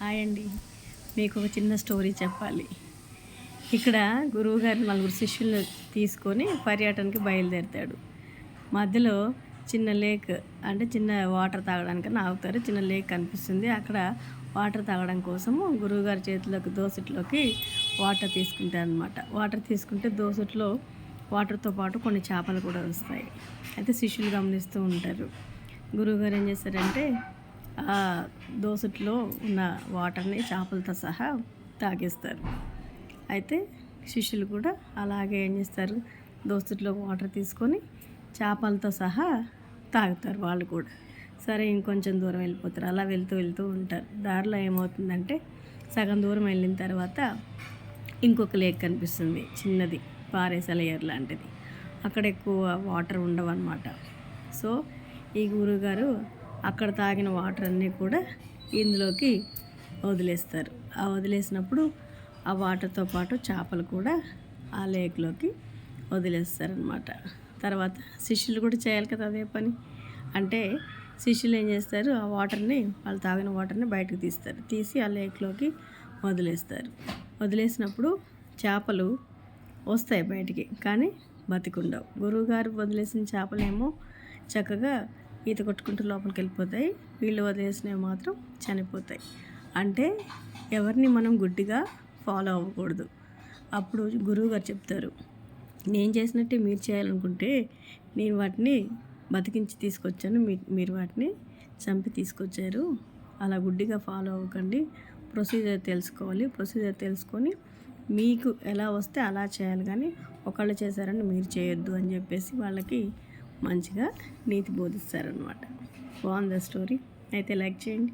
Hi అండి. మీకు ఒక చిన్న స్టోరీ చెప్పాలి. ఇక్కడ గురువుగారు నలుగురు శిష్యులను తీసుకొని పర్యటనకి బయలుదేరుతాడు. మధ్యలో చిన్న లేక్ అంటే చిన్న వాటర్ తాగడానికి ఆగుతారు. చిన్న లేక్ కనిపిస్తుంది. అక్కడ వాటర్ తాగడం కోసము గురువుగారి చేతిలోకి దోసట్లోకి వాటర్ తీసుకుంటారు అనమాట వాటర్ తీసుకుంటే దోసట్లో వాటర్తో పాటు కొన్ని చేపలు కూడా వస్తాయి. అయితే శిష్యులు గమనిస్తూ ఉంటారు. గురువుగారు ఏం చేస్తారంటే ఆ దోసట్లో ఉన్న వాటర్ని చేపలతో సహా తాగేస్తారు. అయితే శిష్యులు కూడా అలాగే ఏం చేస్తారు? దోసట్లో వాటర్ తీసుకొని చేపలతో సహా తాగుతారు వాళ్ళు కూడా. సరే ఇంకొంచెం దూరం వెళ్ళిపోతారు. అలా వెళ్తూ వెళ్తూ ఉంటారు. దారిలో ఏమవుతుందంటే సగం దూరం వెళ్ళిన తర్వాత ఇంకొక లేక్ కనిపిస్తుంది. చిన్నది పారేసలయర్ లాంటిది. అక్కడ ఎక్కువ వాటర్ ఉండవన్నమాట. సో ఈ గురువుగారు అక్కడ తాగిన వాటర్ అన్నీ కూడా ఇందులోకి వదిలేస్తారు. ఆ వదిలేసినప్పుడు ఆ వాటర్తో పాటు చేపలు కూడా ఆ లేక్లోకి వదిలేస్తారనమాట తర్వాత శిష్యులు కూడా చేయాలి కదా అదే పని. అంటే శిష్యులు ఏం చేస్తారు? ఆ వాటర్ని వాళ్ళు తాగిన వాటర్ని బయటకు తీస్తారు. తీసి ఆ లేక్లోకి వదిలేస్తారు. వదిలేసినప్పుడు చేపలు వస్తాయి బయటికి కానీ బతికుండవు. గురువుగారు వదిలేసిన చేపలేమో చక్కగా ఈత కొట్టుకుంటూ లోపలికి వెళ్ళిపోతాయి వీళ్ళు వదిలేసినవి మాత్రం చనిపోతాయి. అంటే ఎవరిని మనం గుడ్డిగా ఫాలో అవ్వకూడదు. అప్పుడు గురువు గారు చెప్తారు నేను చేసినట్టే మీరు చేయాలనుకుంటే నేను వాటిని బతికించి తీసుకొచ్చాను. మీ మీరు వాటిని చంపి తీసుకొచ్చారు. అలా గుడ్డిగా ఫాలో అవ్వకండి. ప్రొసీజర్ తెలుసుకోవాలి. ప్రొసీజర్ తెలుసుకొని మీకు ఎలా వస్తే అలా చేయాలి. కానీ ఒకళ్ళు చేశారని మీరు చేయొద్దు అని చెప్పేసి వాళ్ళకి మంచిగా నీతి బోధిస్తారనమాట బాగుంది స్టోరీ అయితే లైక్ చేయండి.